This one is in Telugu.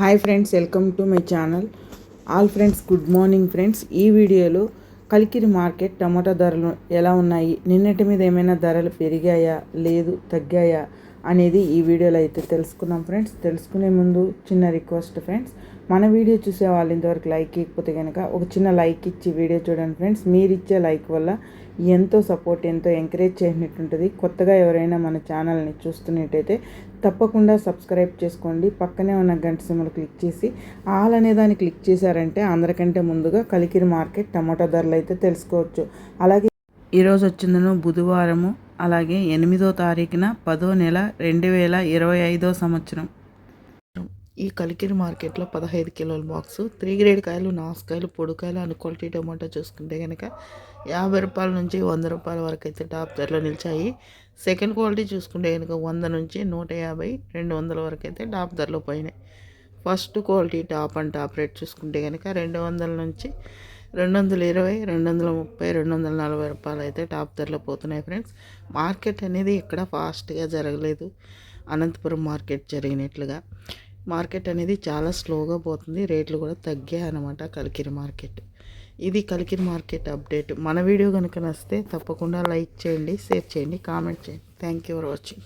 Hi friends welcome to my channel. All friends good morning friends. ఈ వీడియోలో కలికిరి మార్కెట్ టమాటా ధరలు ఎలా ఉన్నాయి? నిన్నటి మీద ఏమైనా ధరలు పెరిగాయా? లేదు తగ్గాయా? అనేది ఈ వీడియోలో అయితే తెలుసుకున్నాం ఫ్రెండ్స్. తెలుసుకునే ముందు చిన్న రిక్వెస్ట్ ఫ్రెండ్స్. మన వీడియో చూసే వాళ్ళు ఇంతవరకు లైక్ ఇవ్వకపోతే కనుక ఒక చిన్న లైక్ ఇచ్చి వీడియో చూడండి ఫ్రెండ్స్. మీరు ఇచ్చే లైక్ వల్ల ఎంతో సపోర్ట్ ఎంతో ఎంకరేజ్ చేసినట్టుంటుంది. కొత్తగా ఎవరైనా మన ఛానల్ని చూస్తున్నట్టయితే తప్పకుండా సబ్స్క్రైబ్ చేసుకోండి. పక్కనే ఉన్న గంట సిమ్మలు క్లిక్ చేసి ఆల్ అనే దాన్ని క్లిక్ చేశారంటే అందరికంటే ముందుగా కలికిరి మార్కెట్ టమాటా ధరలు అయితే తెలుసుకోవచ్చు. అలాగే ఈరోజు వచ్చిందను బుధవారము అలాగే ఎనిమిదో తారీఖున పదో నెల రెండు వేల ఇరవై ఐదో సంవత్సరం. ఈ కలికిరి మార్కెట్లో పదహైదు కిలోల బాక్స్ త్రీ గ్రేడ్ కాయలు నాసుకాయలు పొడికాయలు అన్ని క్వాలిటీ టమాటా చూసుకుంటే కనుక యాభై రూపాయల నుంచి వంద రూపాయల వరకు అయితే టాప్ ధరలో నిలిచాయి. సెకండ్ క్వాలిటీ చూసుకుంటే కనుక వంద నుంచి నూట యాభై రెండు వందల వరకు అయితే టాప్ ధరలో పోయినాయి. First quality top and top rate చూసుకుంటే కనుక రెండు వందల నుంచి రెండు వందల ఇరవై రెండు వందల ముప్పై రెండు వందల నలభై రూపాయలు అయితే టాప్ ధరలో పోతున్నాయి ఫ్రెండ్స్. మార్కెట్ అనేది ఎక్కడ ఫాస్ట్గా జరగలేదు. అనంతపురం మార్కెట్ జరిగినట్లుగా. మార్కెట్ అనేది చాలా స్లోగా పోతుంది. రేట్లు కూడా తగ్గాయి అనమాట కలికిరి మార్కెట్. ఇది కలికిరి మార్కెట్ అప్డేట్. మన వీడియో కనుక నచ్చితే తప్పకుండా లైక్ చేయండి షేర్ చేయండి కామెంట్ చేయండి. Thank you for watching.